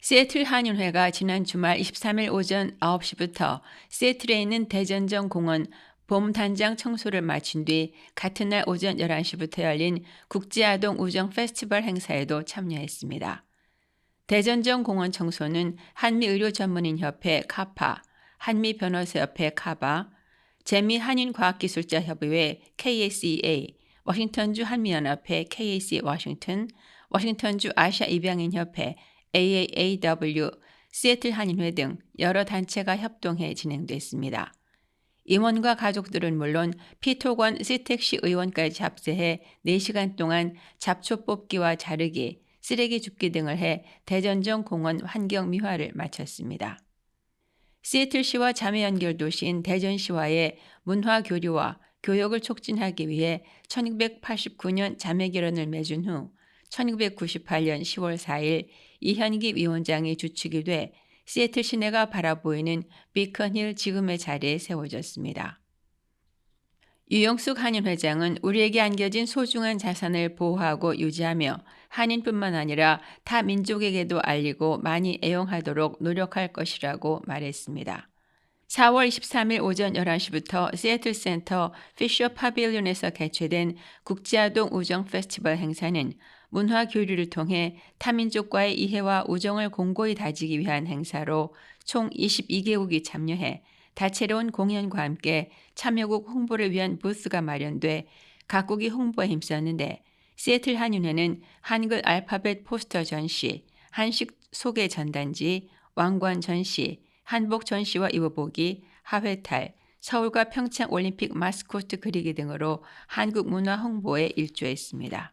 시애틀 한인회가 지난 주말 23일 오전 9시부터 시애틀에 있는 대전정 공원 봄 단장 청소를 마친 뒤 같은 날 오전 11시부터 열린 국제아동 우정 페스티벌 행사에도 참여했습니다. 대전정 공원 청소는 한미의료 전문인 협회 카파, 한미 변호사 협회 카바, 재미 한인과학기술자 협의회 KSEA, 워싱턴주 한미연합회 KAC 워싱턴, 워싱턴주 아시아 입양인 협회 AAAW, 시애틀 한인회 등 여러 단체가 협동해 진행됐습니다. 임원과 가족들은 물론 피토권 시택시 의원까지 합세해 4시간 동안 잡초 뽑기와 자르기, 쓰레기 줍기 등을 해 대전정 공원 환경 미화를 마쳤습니다. 시애틀시와 자매 연결 도시인 대전시와의 문화 교류와 교역을 촉진하기 위해 1989년 자매 결혼을 맺은 후 1998년 10월 4일 이현기 위원장이 주축이 돼 시애틀 시내가 바라보이는 비컨힐 지금의 자리에 세워졌습니다. 유영숙 한인 회장은 우리에게 안겨진 소중한 자산을 보호하고 유지하며 한인뿐만 아니라 타 민족에게도 알리고 많이 애용하도록 노력할 것이라고 말했습니다. 4월 23일 오전 11시부터 시애틀 센터 피셔 파빌리온에서 개최된 국제아동 우정 페스티벌 행사는 문화 교류를 통해 타민족과의 이해와 우정을 공고히 다지기 위한 행사로 총 22개국이 참여해 다채로운 공연과 함께 참여국 홍보를 위한 부스가 마련돼 각국이 홍보에 힘썼는데 시애틀 한인회는 한글 알파벳 포스터 전시, 한식 소개 전단지, 왕관 전시, 한복 전시와 입어보기, 하회탈, 서울과 평창 올림픽 마스코트 그리기 등으로 한국 문화 홍보에 일조했습니다.